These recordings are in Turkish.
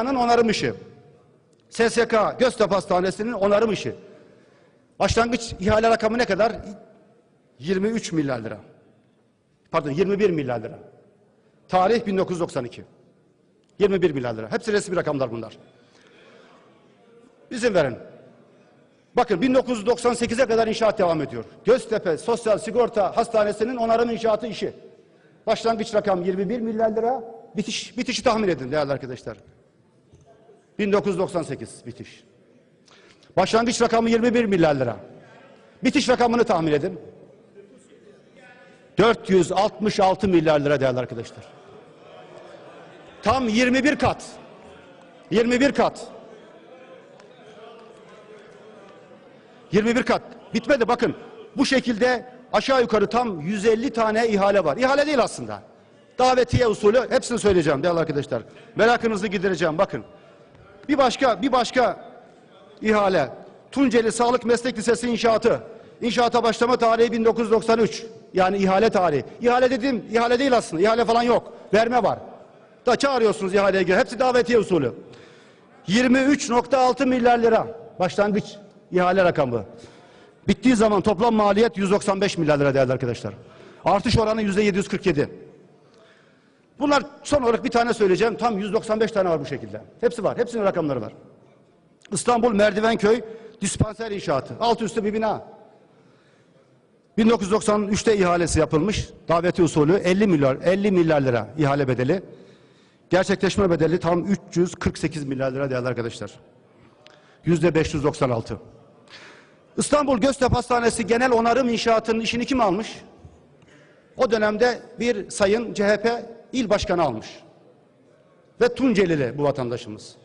SSK'nın onarım işi. SSK Göztepe Hastanesi'nin onarım işi. Başlangıç ihale rakamı ne kadar? 23 milyar lira. Pardon 21 milyar lira. Tarih 1992. 21 milyar lira. Hepsi resmi rakamlar bunlar. İzin verin. Bakın 1998'e kadar inşaat devam ediyor. Göztepe Sosyal Sigorta Hastanesi'nin onarım inşaatı işi. Başlangıç rakam 21 milyar lira. Bitiş, bitişi tahmin edin değerli arkadaşlar. 1998 bitiş. Başlangıç rakamı 21 milyar lira. Bitiş rakamını tahmin edin. 466 milyar lira değerli arkadaşlar. Tam 21 kat. 21 kat. 21 kat. Bitmedi bakın. Bu şekilde aşağı yukarı tam 150 tane ihale var. İhale değil aslında. Davetiye usulü hepsini söyleyeceğim değerli arkadaşlar. Merakınızı gidereceğim bakın. Bir başka bir başka ihale. Tunceli Sağlık Meslek Lisesi inşaatı. İnşaata başlama tarihi 1993. Yani ihale tarihi. İhale dedim, ihale değil aslında. İhale falan yok. Verme var. Da çağırıyorsunuz ihaleye gir. Hepsi davetiye usulü. 23.6 milyar lira başlangıç ihale rakamı. Bittiği zaman toplam maliyet 195 milyar lira değerli arkadaşlar. Artış oranı yüzde 747. Bunlar son olarak bir tane söyleyeceğim. Tam 195 tane var bu şekilde. Hepsi var. Hepsinin rakamları var. İstanbul Merdivenköy dispanser inşaatı. Alt üstü bir bina. 1993'te ihalesi yapılmış. Daveti usulü 50 milyar 50 milyar lira ihale bedeli. Gerçekleşme bedeli tam 348 milyar lira değerli arkadaşlar. Yüzde 596. İstanbul Göztepe Hastanesi Genel Onarım İnşaatı'nın işini kim almış? O dönemde bir sayın CHP il başkanı almış. Ve Tuncelili bu vatandaşımız.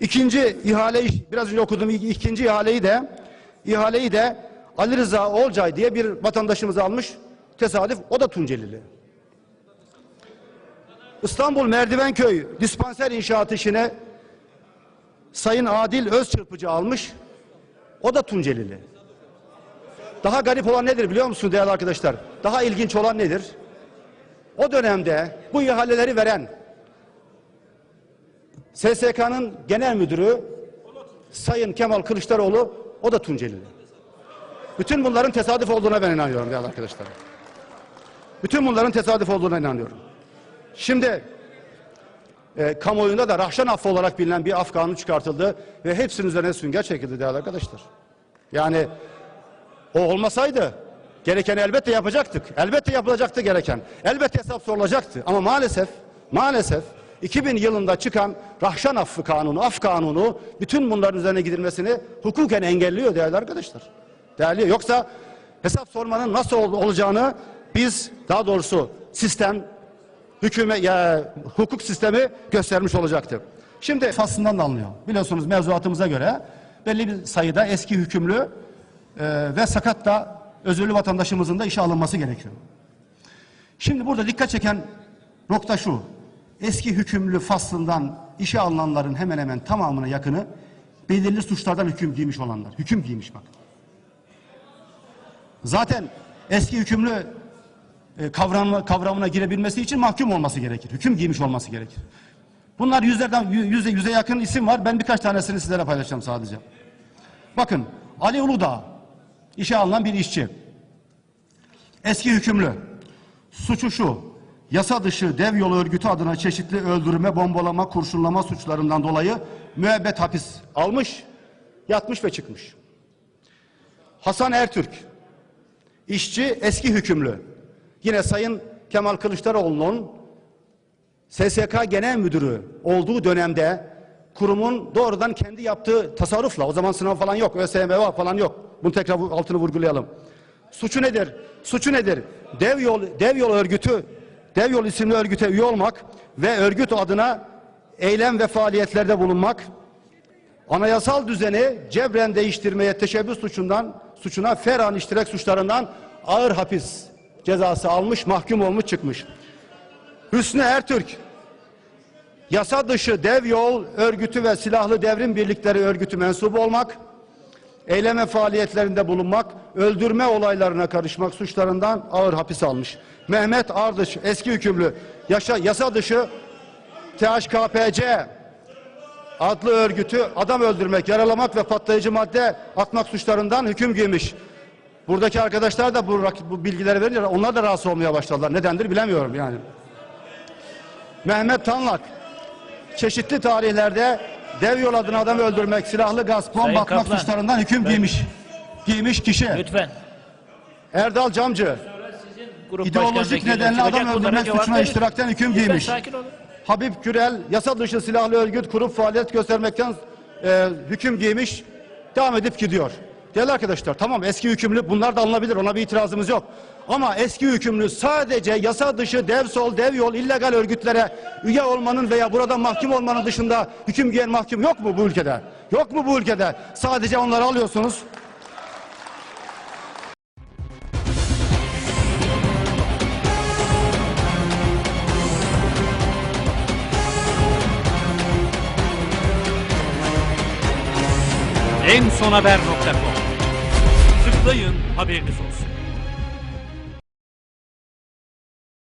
İkinci ihale biraz önce okuduğum ikinci ihaleyi de ihaleyi de Ali Rıza Olcay diye bir vatandaşımız almış. Tesadüf o da Tuncelili. İstanbul Merdivenköy dispanser inşaatı işine Sayın Adil Özçırpıcı almış. O da Tuncelili. Daha garip olan nedir biliyor musunuz değerli arkadaşlar? Daha ilginç olan nedir? O dönemde bu ihaleleri veren SSK'nın genel müdürü Sayın Kemal Kılıçdaroğlu o da Tuncelili. Bütün bunların tesadüf olduğuna ben inanıyorum değerli arkadaşlar. Bütün bunların tesadüf olduğuna inanıyorum. Şimdi e, kamuoyunda da Rahşan affı olarak bilinen bir af kanunu çıkartıldı ve hepsinin üzerine sünger çekildi değerli arkadaşlar. Yani o olmasaydı gereken elbette yapacaktık. Elbette yapılacaktı gereken. Elbette hesap sorulacaktı. Ama maalesef maalesef 2000 yılında çıkan Rahşan affı kanunu, af kanunu bütün bunların üzerine gidilmesini hukuken engelliyor değerli arkadaşlar. Değerli yoksa hesap sormanın nasıl ol- olacağını biz daha doğrusu sistem hükümet ya hukuk sistemi göstermiş olacaktı. Şimdi faslından da alınıyor. Biliyorsunuz mevzuatımıza göre belli bir sayıda eski hükümlü e, ve sakat da özürlü vatandaşımızın da işe alınması gerekiyor. Şimdi burada dikkat çeken nokta şu. Eski hükümlü faslından işe alınanların hemen hemen tamamına yakını belirli suçlardan hüküm giymiş olanlar. Hüküm giymiş bak. Zaten eski hükümlü e, kavramı, kavramına girebilmesi için mahkum olması gerekir. Hüküm giymiş olması gerekir. Bunlar yüzlerden yü- yüze, yüze yakın isim var. Ben birkaç tanesini sizlere paylaşacağım sadece. Bakın Ali Uludağ işe alınan bir işçi. Eski hükümlü. Suçu şu. Yasa dışı dev yolu örgütü adına çeşitli öldürme, bombalama, kurşunlama suçlarından dolayı müebbet hapis almış, yatmış ve çıkmış. Hasan Ertürk, işçi eski hükümlü. Yine Sayın Kemal Kılıçdaroğlu'nun SSK Genel Müdürü olduğu dönemde kurumun doğrudan kendi yaptığı tasarrufla o zaman sınav falan yok, ÖSYM falan yok. Bunu tekrar altını vurgulayalım. Suçu nedir? Suçu nedir? Dev yol dev yol örgütü Dev yol isimli örgüte üye olmak ve örgüt adına eylem ve faaliyetlerde bulunmak, anayasal düzeni cebren değiştirmeye teşebbüs suçundan suçuna ferhan iştirak suçlarından ağır hapis cezası almış, mahkum olmuş çıkmış. Hüsnü Ertürk yasa dışı dev yol örgütü ve silahlı devrim birlikleri örgütü mensubu olmak, eyleme faaliyetlerinde bulunmak, öldürme olaylarına karışmak suçlarından ağır hapis almış. Mehmet Ardış eski hükümlü yaşa, yasa dışı THKPC adlı örgütü adam öldürmek, yaralamak ve patlayıcı madde atmak suçlarından hüküm giymiş. Buradaki arkadaşlar da bu, bu bilgileri verince onlar da rahatsız olmaya başladılar. Nedendir bilemiyorum yani. Mehmet Tanlak çeşitli tarihlerde dev yol adına adam öldürmek, silahlı gasp, bomba atmak Kaplan. suçlarından hüküm giymiş. Giymiş kişi. Lütfen. Erdal Camcı Grup ideolojik nedenle adam öldürmek suçuna verin. iştirakten hüküm Lütfen giymiş. Habib Gürel yasa dışı silahlı örgüt kurup faaliyet göstermekten e, hüküm giymiş devam edip gidiyor. Değerli arkadaşlar tamam eski hükümlü bunlar da alınabilir ona bir itirazımız yok. Ama eski hükümlü sadece yasa dışı dev sol dev yol illegal örgütlere üye olmanın veya burada mahkum olmanın dışında hüküm giyen mahkum yok mu bu ülkede? Yok mu bu ülkede? Sadece onları alıyorsunuz. En son haber.com. Tıklayın haberiniz olsun.